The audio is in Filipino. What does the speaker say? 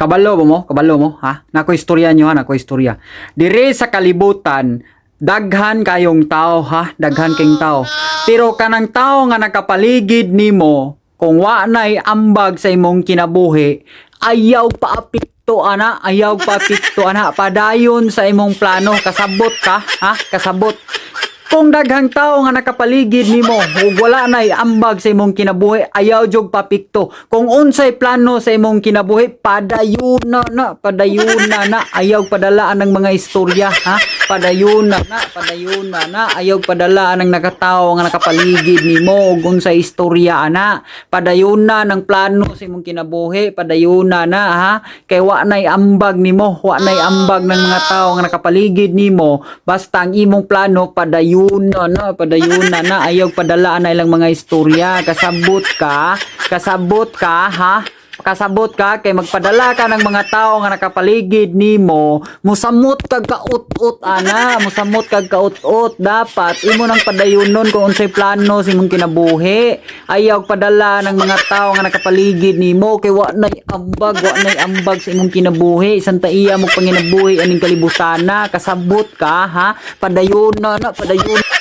Kabalo ba mo? Kabalo mo, ha? Nako istorya nyo, ha? Nako istorya. Dire sa kalibutan, daghan kayong tao, ha? Daghan kayong tao. Pero kanang tao nga nakapaligid nimo, kung wa na'y ambag sa imong kinabuhi, ayaw pa apikto ana, ayaw pa apikto ana, padayon sa imong plano, kasabot ka, ha? Kasabot. Kung daghang tao nga nakapaligid nimo ug wala nay ambag sa imong kinabuhi, ayaw jog papikto. Kung unsay plano sa imong kinabuhi, padayon na na, padayon na na, ayaw padalaan ng mga istorya, ha? Padayon na na, padayon na na, ayaw padalaan ng nakatao nga nakapaligid nimo ug unsay istorya ana. Padayon na ng plano sa imong kinabuhi, padayon na na, ha? Kay wa nay ambag nimo, wa nay ambag ng mga tao nga nakapaligid nimo, basta ang imong plano padayon na na, padayon na na, ayaw padalaan na ilang mga istorya, kasabot ka, kasabot ka, ha? Kasabot ka kay magpadala ka ng mga tao nga nakapaligid nimo. Musamot kag kaut-ut ana. Musamot kag kaut-ut. Dapat imo nang padayonon kung unsay plano sa imong kinabuhi. Ayaw padala ng mga tao nga nakapaligid nimo. Kay wa nay ambag wa nay ambag sa imong kinabuhi. Isang taiya mo panginabuhi aning kalibutana. Kasabot ka ha? Padayon na padayon